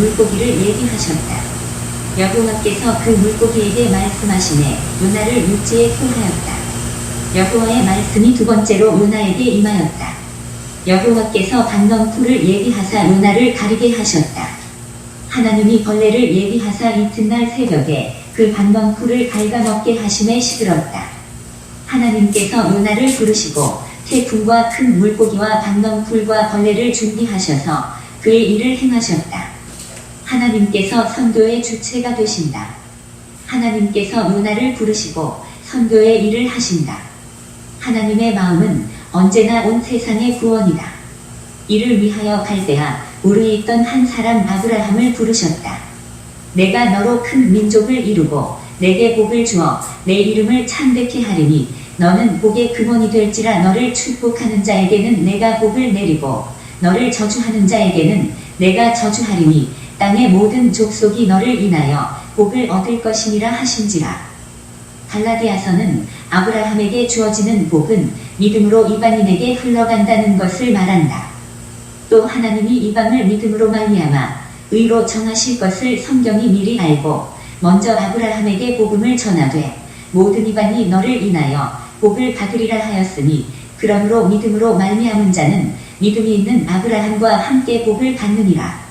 물고기를 얘기하셨다. 여호와께서 그 물고기에게 말씀하시매 요나를 육지에 토하였다. 여호와의 말씀이 두 번째로 요나에게 임하였다. 여호와께서 반넘풀을 얘기하사 요나를 가리게 하셨다. 하나님이 벌레를 얘기하사 이튿날 새벽에 그 반넘풀을 갉아먹게 하심에 시들었다. 하나님께서 요나를 부르시고 태풍과 큰 물고기와 반넘풀과 벌레를 준비하셔서 그의 일을 행하셨다. 하나님께서 선교의 주체가 되신다. 하나님께서 요나를 부르시고 선교의 일을 하신다. 하나님의 마음은 언제나 온 세상의 구원이다. 이를 위하여 갈대아 우르에 있던 한 사람 아브라함을 부르셨다. 내가 너로 큰 민족을 이루고 내게 복을 주어 내 이름을 참되게 하리니 너는 복의 근원이 될지라 너를 축복하는 자에게는 내가 복을 내리고 너를 저주하는 자에게는 내가 저주하리니 땅의 모든 족속이 너를 인하여 복을 얻을 것이니라 하신지라. 갈라디아서는 아브라함에게 주어지는 복은 믿음으로 이방인에게 흘러간다는 것을 말한다. 또 하나님이 이방을 믿음으로 말미암아 의로 정하실 것을 성경이 미리 알고 먼저 아브라함에게 복음을 전하되 모든 이방이 너를 인하여 복을 받으리라 하였으니 그러므로 믿음으로 말미암은 자는 믿음이 있는 아브라함과 함께 복을 받느니라.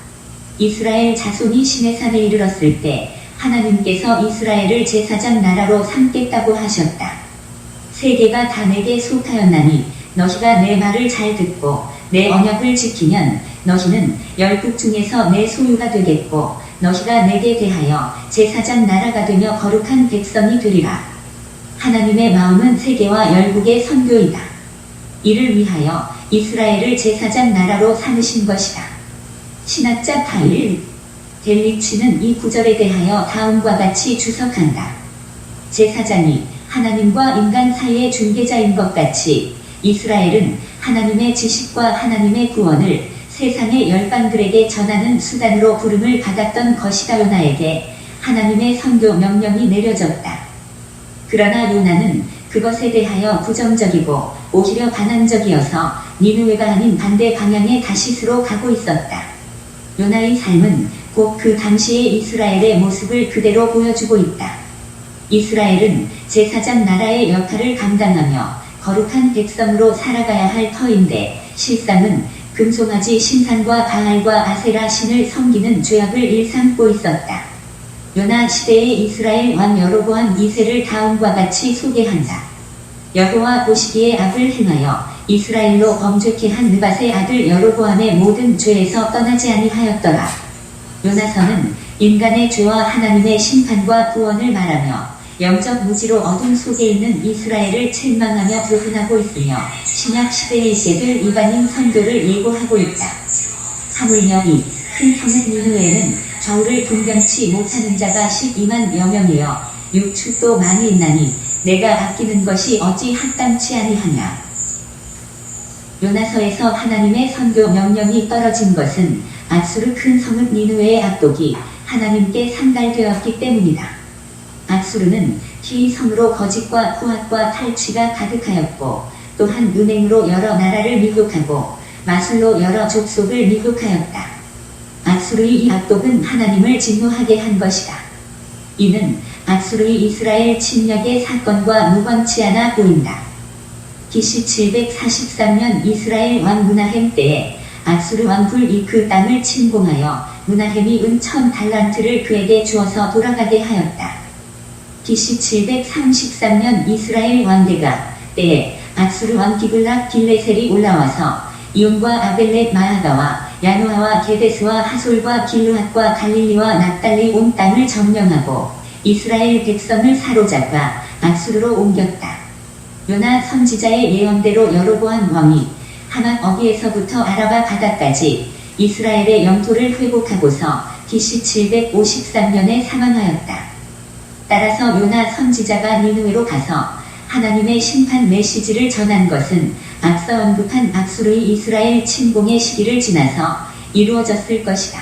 이스라엘 자손이 시내산에 이르렀을 때 하나님께서 이스라엘을 제사장 나라로 삼겠다고 하셨다. 세계가 다 내게 속하였나니 너희가 내 말을 잘 듣고 내 언약을 지키면 너희는 열국 중에서 내 소유가 되겠고 너희가 내게 대하여 제사장 나라가 되며 거룩한 백성이 되리라. 하나님의 마음은 세계와 열국의 선교이다. 이를 위하여 이스라엘을 제사장 나라로 삼으신 것이다. 신학자 파일 델리치는 이 구절에 대하여 다음과 같이 주석한다. 제사장이 하나님과 인간 사이의 중개자인 것 같이 이스라엘은 하나님의 지식과 하나님의 구원을 세상의 열방들에게 전하는 수단으로 부름을 받았던 것이다 요나에게 하나님의 선교 명령이 내려졌다. 그러나 요나는 그것에 대하여 부정적이고 오히려 반항적이어서 니누웨가 아닌 반대 방향의 다시스로 가고 있었다. 요나의 삶은 곧 그 당시의 이스라엘의 모습을 그대로 보여주고 있다. 이스라엘은 제사장 나라의 역할을 감당하며 거룩한 백성으로 살아가야 할 터인데 실상은 금송아지 신상과 바알과 아세라 신을 섬기는 죄악을 일삼고 있었다. 요나 시대의 이스라엘 왕 여로보암 2세를 다음과 같이 소개한다. 여호와 보시기에 악을 행하여 이스라엘로 범죄케 한 느밧의 아들 여로보암의 모든 죄에서 떠나지 아니하였더라. 요나서는 인간의 죄와 하나님의 심판과 구원을 말하며 영적 무지로 어둠 속에 있는 이스라엘을 책망하며 부훈하고 있으며 신약 시대에 있게될 이방인 선교를 예고하고 있다. 하물며 이큰 성은 니누에는 저울을 분변치 못하는 자가 12만 여명이여 육축도 많이 있나니 내가 아끼는 것이 어찌 합당치 아니하냐. 요나서에서 하나님의 선교 명령이 떨어진 것은 악수르 큰 성읍 니누에의 압독이 하나님께 상달되었기 때문이다. 악수르는 히 성으로 거짓과 후악과 탈취가 가득하였고 또한 은행으로 여러 나라를 미혹하고 마술로 여러 족속을 미혹하였다. 악수르의 이 악독은 하나님을 진노하게 한 것이다. 이는 악수르의 이스라엘 침략의 사건과 무관치 않아 보인다. 기시 743년 이스라엘 왕 문하햄 때에 악수르 왕 불이 그 땅을 침공하여 문하햄이 은천 달란트를 그에게 주어서 돌아가게 하였다. 기시 733년 이스라엘 왕대가 때에 악수르 왕 기블락 길레셀이 올라와서 이온과 아벨렛 마하가와 야노아와 게데스와 하솔과 길르앗과 갈릴리와 납달리 온 땅을 점령하고 이스라엘 백성을 사로잡아 악수르로 옮겼다. 요나 선지자의 예언대로 여로보암 왕이 하만 어기에서부터 아라바 바다까지 이스라엘의 영토를 회복하고서 기시 753년에 사망하였다. 따라서 요나 선지자가 니누에로 가서 하나님의 심판 메시지를 전한 것은 앞서 언급한 악수르의 이스라엘 침공의 시기를 지나서 이루어졌을 것이다.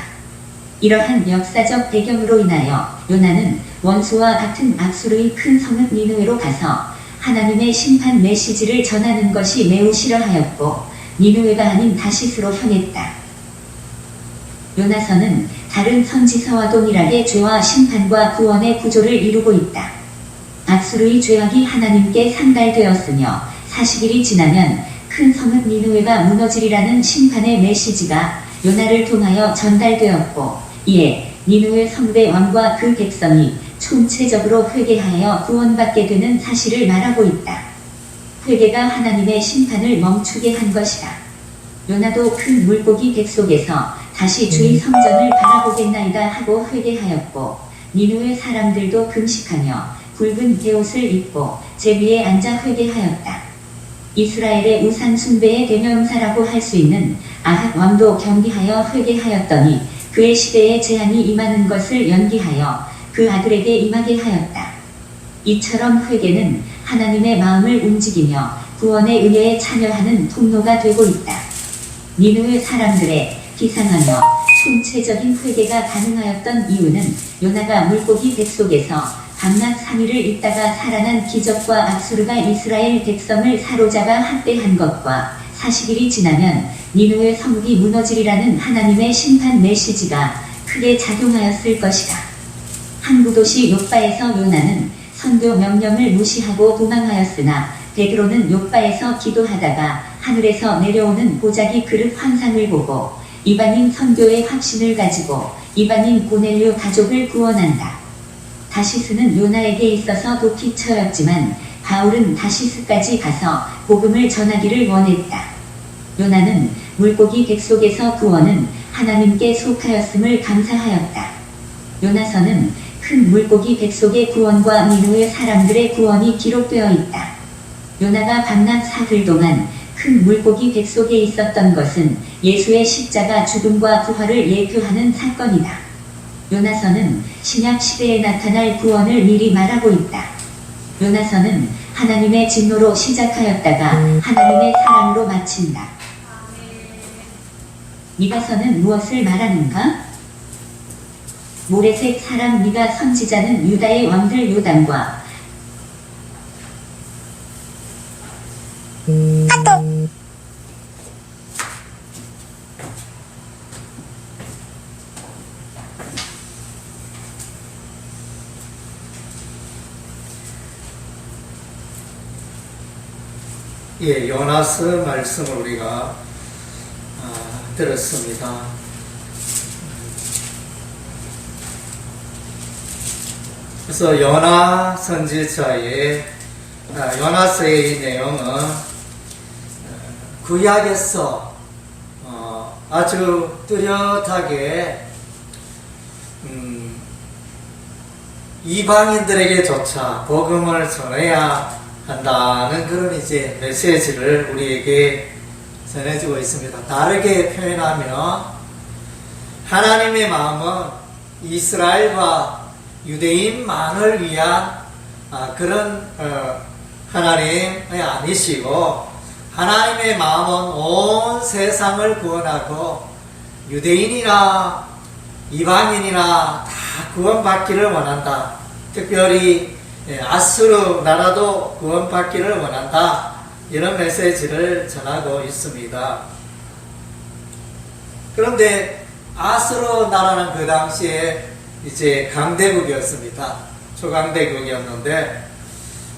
이러한 역사적 배경으로 인하여 요나는 원수와 같은 악수르의 큰 성읍 니누에로 가서 하나님의 심판 메시지를 전하는 것이 매우 싫어하였고 니누에가 아닌 다시스로 향했다. 요나서는 다른 선지서와 동일하게 죄와 심판과 구원의 구조를 이루고 있다. 악수르의 죄악이 하나님께 상달되었으며 40일이 지나면 큰 성읍 니누웨가 무너지리라는 심판의 메시지가 요나를 통하여 전달되었고 이에 니누웨 성대 왕과 그 백성이 총체적으로 회개하여 구원받게 되는 사실을 말하고 있다. 회개가 하나님의 심판을 멈추게 한 것이다. 요나도 큰 물고기 백 속에서 다시 주의 성전을 바라보겠나이다 하고 회개하였고 니누의 사람들도 금식하며 굵은 베옷을 입고 제비에 앉아 회개하였다. 이스라엘의 우상 숭배의 대명사라고 할 수 있는 아합 왕도 경기하여 회개하였더니 그의 시대에 재앙이 임하는 것을 연기하여 그 아들에게 임하게 하였다. 이처럼 회개는 하나님의 마음을 움직이며 구원의 은혜에 참여하는 통로가 되고 있다. 니누의 사람들의 비상하며 총체적인 회개가 가능하였던 이유는 요나가 물고기 뱃속에서 밤낮 3일을 있다가 살아난 기적과 압수르가 이스라엘 백성을 사로잡아 학대한 것과 40일이 지나면 니누의 성국이 무너지리라는 하나님의 심판 메시지가 크게 작용하였을 것이다. 항구 도시 요바에서 요나는 선교 명령을 무시하고 도망하였으나 베드로는 요바에서 기도하다가 하늘에서 내려오는 보자기 그릇 환상을 보고 이방인 선교의 확신을 가지고 이방인 고넬료 가족을 구원한다. 다시스는 요나에게 있어서 도피처였지만 바울은 다시스까지 가서 복음을 전하기를 원했다. 요나는 물고기 백 속에서 구원은 하나님께 속하였음을 감사하였다. 요나서는 큰 물고기 백 속의 구원과 니누의 사람들의 구원이 기록되어 있다. 요나가 밤낮 사흘 동안 큰 물고기 백 속에 있었던 것은 예수의 십자가 죽음과 부활을 예표하는 사건이다. 요나서는 신약 시대에 나타날 구원을 미리 말하고 있다. 요나서는 하나님의 진노로 시작하였다가 하나님의 사랑으로 마친다. 미가서는 무엇을 말하는가? 모래색 사람 미가 선지자는 유다의 왕들 요담과 예, 요나스 말씀을 우리가 아, 들었습니다. 그래서 요나 선지자의 아, 이 내용은 어, 구약에서 어, 아주 뚜렷하게 음, 이방인들에게조차 복음을 전해야 한다는 그런 이제 메시지를 우리에게 전해주고 있습니다. 다르게 표현하면 하나님의 마음은 이스라엘과 유대인만을 위한 아, 그런 어, 하나님이 아니시고 하나님의 마음은 온 세상을 구원하고 유대인이나 이방인이나 다 구원받기를 원한다. 특별히 예, 아수르 나라도 구원받기를 원한다. 이런 메시지를 전하고 있습니다. 그런데 아수르 나라는 그 당시에 이제 강대국이었습니다. 초강대국이었는데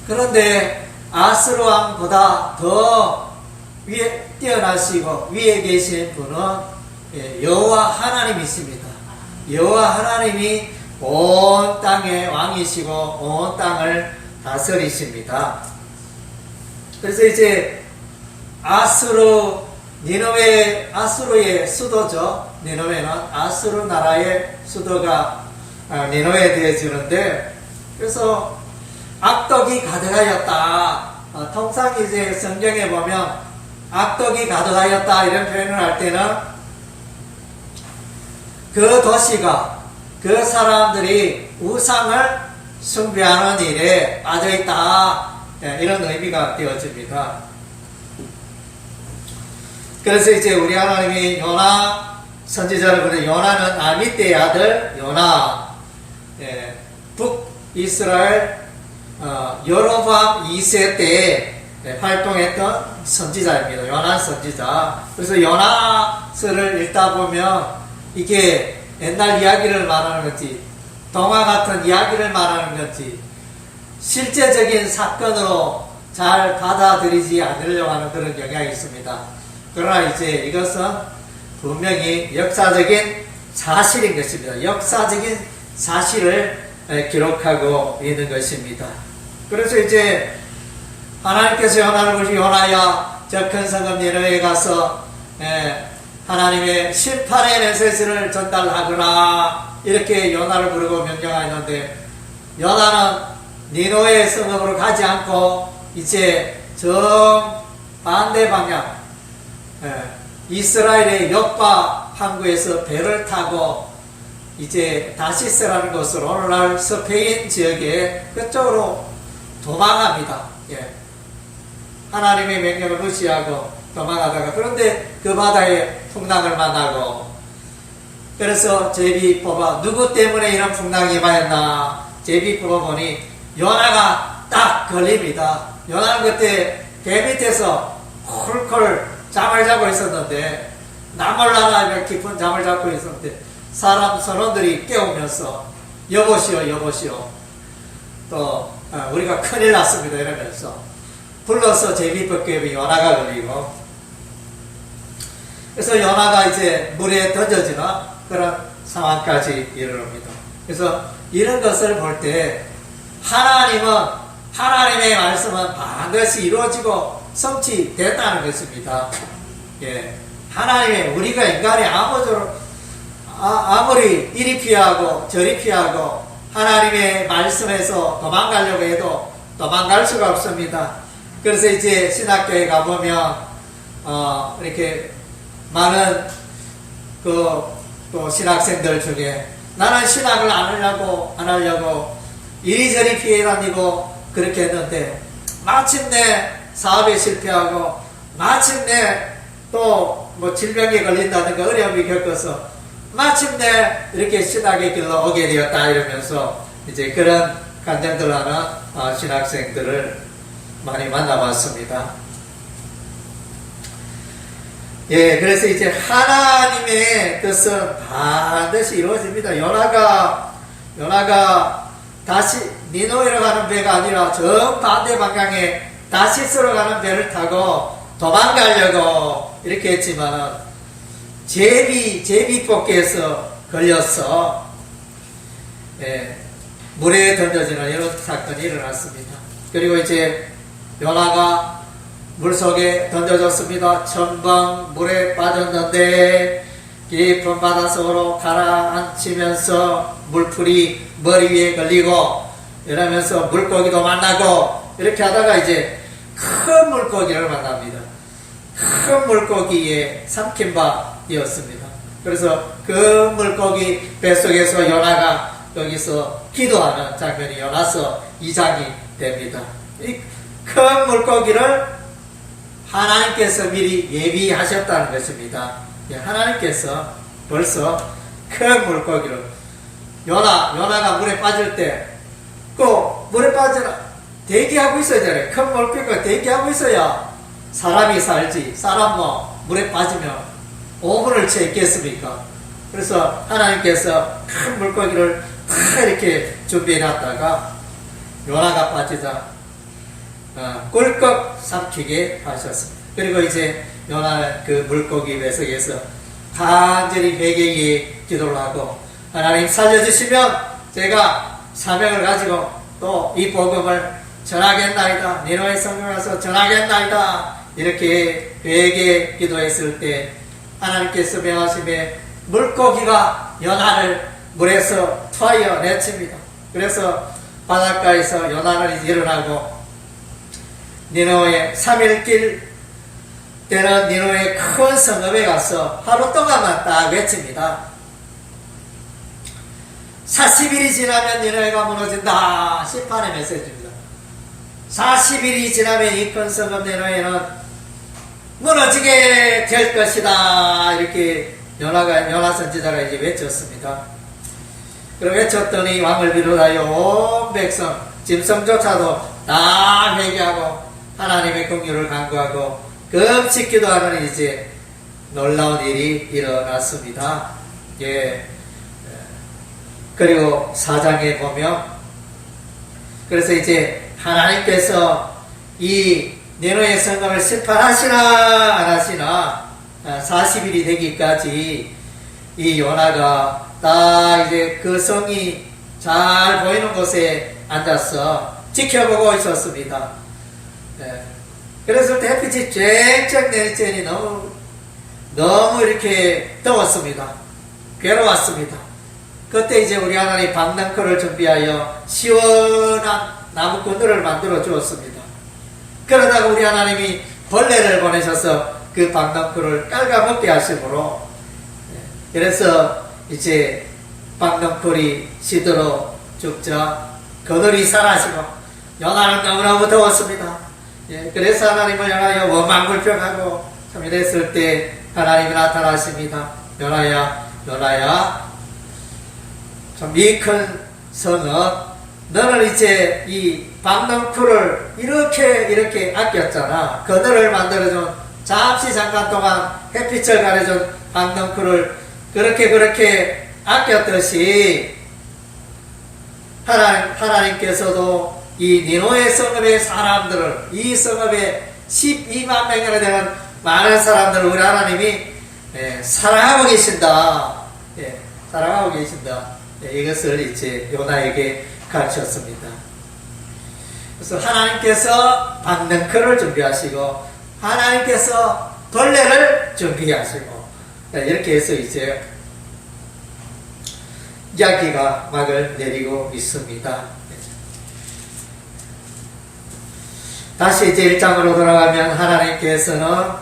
그런데 아수르 왕보다 더 위에 뛰어나시고 위에 계신 분은 예, 여호와 하나님이십니다. 여호와 하나님이 온 땅의 왕이시고 온 땅을 다스리십니다. 그래서 이제 아수르 니노웨 아수르의 수도죠. 니노웨는 아수르 나라의 수도가 아, 니노웨 되어지는데 그래서 악덕이 가득하였다. 어, 통상 이제 성경에 보면 악덕이 가득하였다 이런 표현을 할 때는 그 도시가 그 사람들이 우상을 숭배하는 일에 빠져 있다. 예, 이런 의미가 되어집니다. 그래서 이제 우리 하나님이 요나 선지자를 보내 요나는 아미떼의 아들 요나 예, 북이스라엘 어, 여로밤 2세 때 예, 활동했던 선지자입니다. 요나 선지자. 그래서 요나서를 읽다 보면 이게 옛날 이야기를 말하는 건지 동화 같은 이야기를 말하는 건지 실제적인 사건으로 잘 받아들이지 않으려고 하는 그런 경향이 있습니다. 그러나 이제 이것은 분명히 역사적인 사실인 것입니다. 역사적인 사실을 에, 기록하고 있는 것입니다. 그래서 이제 하나님께서 요나를 부르시 요나야 저 큰 성읍 니느웨에 가서 에, 하나님의 심판의 메시지를 전달하거라 이렇게 요나를 부르고 명령하였는데 요나는 니노의 성읍으로 가지 않고 이제 정 반대 방향 예, 이스라엘의 옆바 항구에서 배를 타고 이제 다시스라는 곳으로 오늘날 스페인 지역에 그쪽으로 도망합니다. 예. 하나님의 명령을 무시하고 도망하다가 그런데 그 바다에 풍랑을 만나고 그래서 제비 뽑아 누구 때문에 이런 풍랑이 임하였나 제비 뽑아보니 요나가 딱 걸립니다. 요나는 그때 배 밑에서 콜콜 잠을 자고 있었는데 나몰라라 깊은 잠을 자고 있었는데 사람 선원들이 깨우면서 여보시오 여보시오 또 어, 우리가 큰일 났습니다 이러면서 불러서 제비법계에 연하가 걸리고 그래서 연하가 이제 물에 던져지는 그런 상황까지 이르릅니다. 그래서 이런 것을 볼 때 하나님은 하나님의 말씀은 반드시 이루어지고 성취됐다는 것입니다. 예. 하나님의 우리가 인간이 아무쪼록 아, 아무리 이리 피하고 저리 피하고 하나님의 말씀에서 도망가려고 해도 도망갈 수가 없습니다. 그래서 이제 신학교에 가보면 어, 이렇게 많은 그 또 신학생들 중에 나는 신학을 안 하려고 안 하려고 이리저리 피해 다니고 그렇게 했는데 마침내 사업에 실패하고 마침내 또 뭐 질병에 걸린다든가 어려움이 겪어서 마침내 이렇게 신학의 길로 오게 되었다 이러면서 이제 그런 간증들 하는 어, 신학생들을 많이 만나봤습니다. 예, 그래서 이제 하나님의 뜻은 반드시 이루어집니다. 연하가, 연하가 다시 니노이로 가는 배가 아니라 정 반대 방향에 다시스로 가는 배를 타고 도망가려고 이렇게 했지만 제비, 제비 뽑기에서 걸려서 예, 물에 던져지는 이런 사건이 일어났습니다. 그리고 이제 연하가 물 속에 던져졌습니다. 전방 물에 빠졌는데 깊은 바닷속으로 가라앉히면서 물풀이 머리 위에 걸리고 이러면서 물고기도 만나고 이렇게 하다가 이제 큰 물고기를 만납니다. 큰 물고기에 삼킨 바 되었습니다. 그래서 그 물고기 뱃속에서 연하가 여기서 기도하는 장면이 연하서 이장이 됩니다. 이 큰 물고기를 하나님께서 미리 예비하셨다는 것입니다. 예, 하나님께서 벌써 큰 물고기를 연하, 연하가 물에 빠질 때, 그 물에 빠져라 대기하고 있어야 되네. 큰 물고기가 대기하고 있어야 사람이 살지. 사람 뭐 물에 빠지면 5분을 채 있겠습니까? 그래서 하나님께서 큰 물고기를 다 이렇게 준비해 놨다가 연하가 빠지자 어, 꿀꺽 삼키게 하셨습니다. 그리고 이제 요나 그 물고기 배속에서 간절히 회개에 기도를 하고 하나님 살려주시면 제가 사명을 가지고 또 이 복음을 전하겠나이다. 니노의 성경 가서 전하겠나이다. 이렇게 회개 기도했을 때 하나님께서 명하심에 물고기가 연하를 물에서 투하여 내칩니다. 그래서 바닷가에서 연하를 일어나고 니노의 3일길 때는 니노의 큰 성읍에 가서 하루 동안만 딱 외칩니다. 40일이 지나면 니노에가 무너진다. 심판의 메시지입니다. 40일이 지나면 이 큰 성읍 니노에는 무너지게 될 것이다. 이렇게 연하가, 연하 선지자가 이제 외쳤습니다. 그럼 외쳤더니 왕을 비롯하여 온 백성, 짐승조차도 다 회개하고 하나님의 공유를 간구하고 금식 기도 하는 이제 놀라운 일이 일어났습니다. 예. 그리고 사장에 보면 그래서 이제 하나님께서 이 니노의 성금을 심판하시나 안 하시나 40일이 되기까지 이 요나가 딱 이제 그 성이 잘 보이는 곳에 앉아서 지켜보고 있었습니다. 예. 그래서 햇빛이 쨍쨍 내리더니 너무 너무 이렇게 더웠습니다. 괴로웠습니다. 그때 이제 우리 하나님 방랑코를 준비하여 시원한 나무 그늘을 만들어 주었습니다. 그러다가 우리 하나님이 벌레를 보내셔서 그 깔아먹게 하심으로 예, 그래서 이제 방랑콜이 시들어 죽자 그늘이 사라지고 연하는 너무너무 더웠습니다. 예, 그래서 하나님을 향하여 원망 불평하고 참 이랬을 때 하나님이 나타나십니다. 연하야, 연하야, 참 이 큰 성은 너는 이제 이 방랑쿨을 이렇게 이렇게 아꼈잖아. 그늘을 만들어준 잠시 잠깐 동안 햇빛을 가려준 방랑쿨을 그렇게 그렇게 아꼈듯이 하나님, 하나님께서도 이 니노의 성읍의 사람들을 이 성읍에 12만 명이나 되는 많은 사람들을 우리 하나님이 예, 사랑하고 계신다. 예, 사랑하고 계신다. 예, 이것을 이제 요나에게 가르쳤습니다. 그래서 하나님께서 방능크를 준비하시고 하나님께서 벌레를 준비하시고 예, 이렇게 해서 이제 이야기가 막을 내리고 있습니다. 다시 이제 1장으로 돌아가면 하나님께서는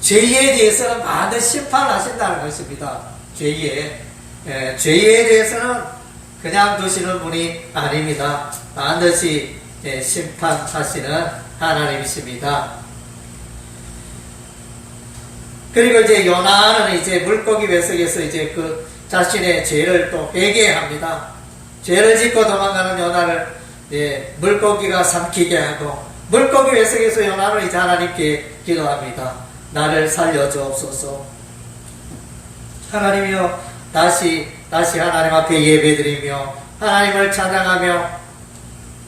죄에 대해서는 반드시 심판하신다는 것입니다. 죄에. 예, 죄에 대해서는 그냥 두시는 분이 아닙니다. 반드시 예, 심판하시는 하나님이십니다. 그리고 이제 요나는 이제 물고기 배석에서 이제 그 자신의 죄를 또 회개합니다. 죄를 짓고 도망가는 요나를 예, 물고기가 삼키게 하고 물고기 배석에서 요나는 이제 하나님께 기도합니다. 나를 살려주옵소서. 하나님이여 다시 다시 하나님 앞에 예배드리며 하나님을 찬양하며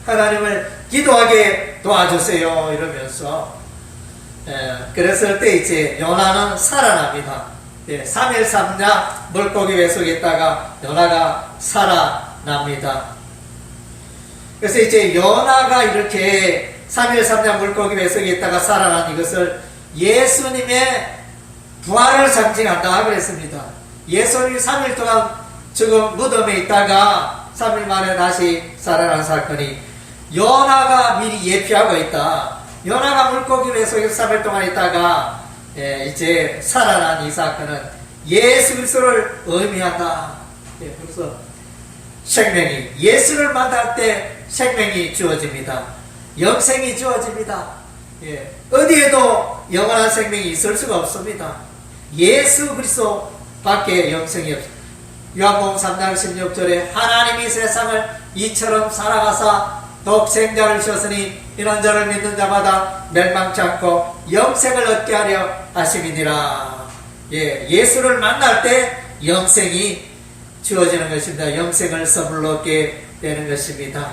하나님을 기도하게 도와주세요 이러면서 예, 그랬을 때 이제 요나는 살아납니다. 예, 3일 3냐 물고기 배속에 있다가 요나가 살아납니다. 그래서 이제 요나가 이렇게 3일 3냐 물고기 배속에 있다가 살아난 이것을 예수님의 부활을 상징한다 그랬습니다. 예수님이 3일 동안 지금 무덤에 있다가 3일 만에 다시 살아난 사건이 요나가 미리 예피하고 있다. 요나가 물고기 배속에서 3일 동안 있다가 예, 이제 살아난 이 사건은 예수 그리스도를 의미한다. 예, 그래서 생명이 예수를 만날 때 생명이 주어집니다. 영생이 주어집니다. 예, 어디에도 영원한 생명이 있을 수가 없습니다. 예수 그리스도 밖에 영생이 없습니다. 요한복음 3장 16절에 하나님이 세상을 이처럼 살아가사 독생자를 주셨으니 이런 저를 믿는 자마다 멸망치 않고 영생을 얻게 하려 하심이니라. 예, 예수를 만날 때 영생이 주어지는 것입니다. 영생을 선물로 얻게 되는 것입니다.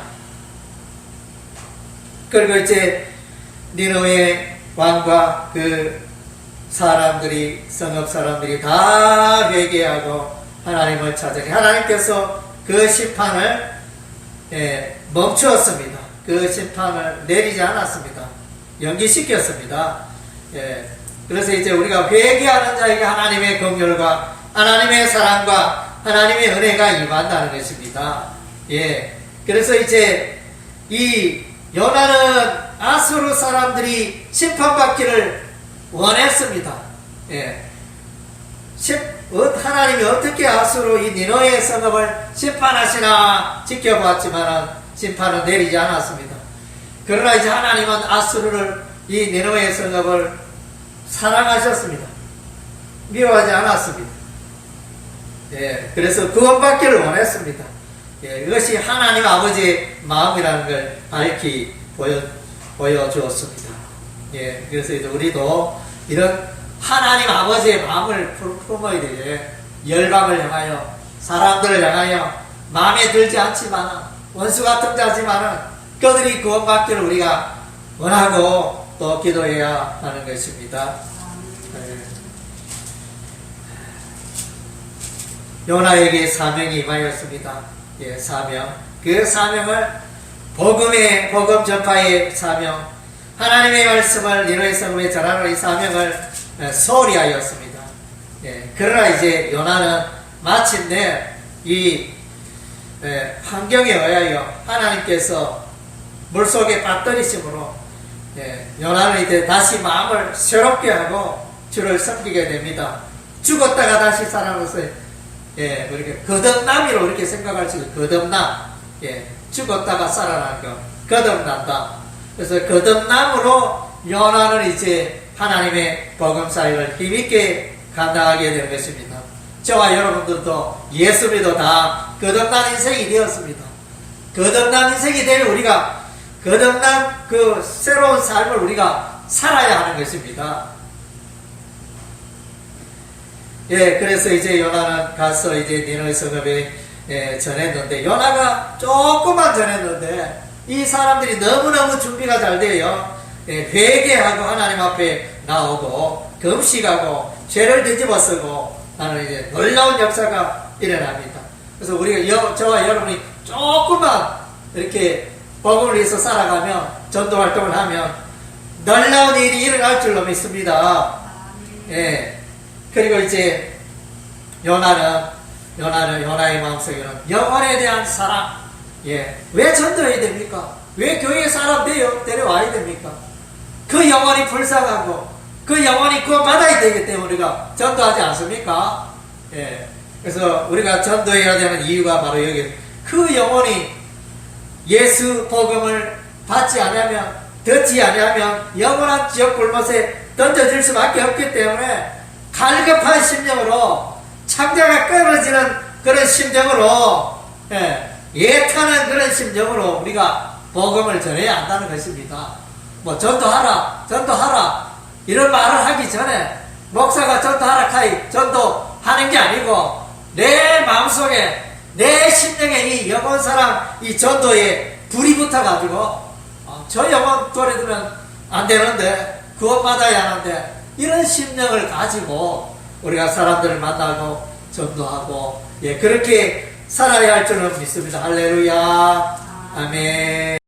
그리고 이제 니노의 왕과 그 사람들이 성읍 사람들이 다 회개하고 하나님을 찾으니 하나님께서 그 심판을 예, 멈추었습니다. 그 심판을 내리지 않았습니다. 연기시켰습니다. 예, 그래서 이제 우리가 회개하는 자에게 하나님의 긍휼과 하나님의 사랑과 하나님의 은혜가 임한다는 것입니다. 예, 그래서 이제 이 요나는 아수르 사람들이 심판받기를 원했습니다. 예. 하나님이 어떻게 아수로 이 니노의 성읍을 심판하시나 지켜봤지만 심판은 내리지 않았습니다. 그러나 이제 하나님은 아수르를 이 니노의 성읍을 사랑하셨습니다. 미워하지 않았습니다. 예, 그래서 구원받기를 원했습니다. 예, 이것이 하나님 아버지의 마음이라는 걸 밝히 보여, 보여주었습니다. 예, 그래서 이제 우리도 이런 하나님 아버지의 마음을 품어야 되죠. 열방을 향하여 사람들을 향하여 마음에 들지 않지만 원수 같은 자지만은 그들이 구원받기를 우리가 원하고 또 기도해야 하는 것입니다. 네. 요나에게 사명이 임하였습니다. 예, 사명. 그 사명을 복음의 복음 전파의 사명, 하나님의 말씀을 니노의 성읍에 전하는 이 사명을 어, 소홀히 하였습니다. 예, 그러나 이제 요나는 마침내 이 예, 환경에 의하여 하나님께서 물속에 빠뜨리심으로 예, 요나는 이제 다시 마음을 새롭게 하고 주를 섬기게 됩니다. 죽었다가 다시 살아나서 예, 이렇게 거듭남이로 이렇게 생각할 수 있어요. 거듭남. 예, 죽었다가 살아난 거. 거듭난다. 그래서 거듭남으로 요나는 이제 하나님의 복음 사역을 힘있게 감당하게 된 것입니다. 저와 여러분들도 예수 믿어 다 거듭난 인생이 되었습니다. 거듭난 인생이 되면 우리가 거듭난 그 새로운 삶을 우리가 살아야 하는 것입니다. 예, 그래서 이제 요나는 가서 이제 니누의 성읍에 예, 전했는데 요나가 조금만 전했는데 이 사람들이 너무너무 준비가 잘 돼요. 예, 회개하고 하나님 앞에 나오고 금식하고 죄를 뒤집어 쓰고 나는 이제 놀라운 역사가 일어납니다. 그래서 우리가 여, 저와 여러분이 조금만 이렇게 복음을 위해서 살아가면 전도 활동을 하면 놀라운 일이 일어날 줄로 믿습니다. 예. 그리고 이제 요나는 요나는 요나의 마음속에는 영혼에 대한 사랑. 예. 왜 전도해야 됩니까? 왜 교회에 사람 데려, 데려와야 됩니까? 그 영혼이 불쌍하고 그 영혼이 구원받아야 되기 때문에 우리가 전도하지 않습니까? 예. 그래서 우리가 전도해야 되는 이유가 바로 여기 그 영혼이 예수 복음을 받지 않으면 듣지 않으면 영원한 지역 골못에 던져질 수밖에 없기 때문에 갈급한 심령으로 창자가 끊어지는 그런 심정으로 예, 예타는 그런 심정으로 우리가 복음을 전해야 한다는 것입니다. 뭐 전도하라, 전도하라 이런 말을 하기 전에 목사가 전도하라 카이 전도하는 게 아니고 내 마음속에 내 심령에 이 영원 사랑 이 전도에 불이 붙어가지고 어, 저 영혼 돌아두면 안 되는데 구원받아야 하는데 이런 심령을 가지고 우리가 사람들을 만나고 전도하고 예 그렇게 살아야 할 줄은 믿습니다. 할렐루야 아멘.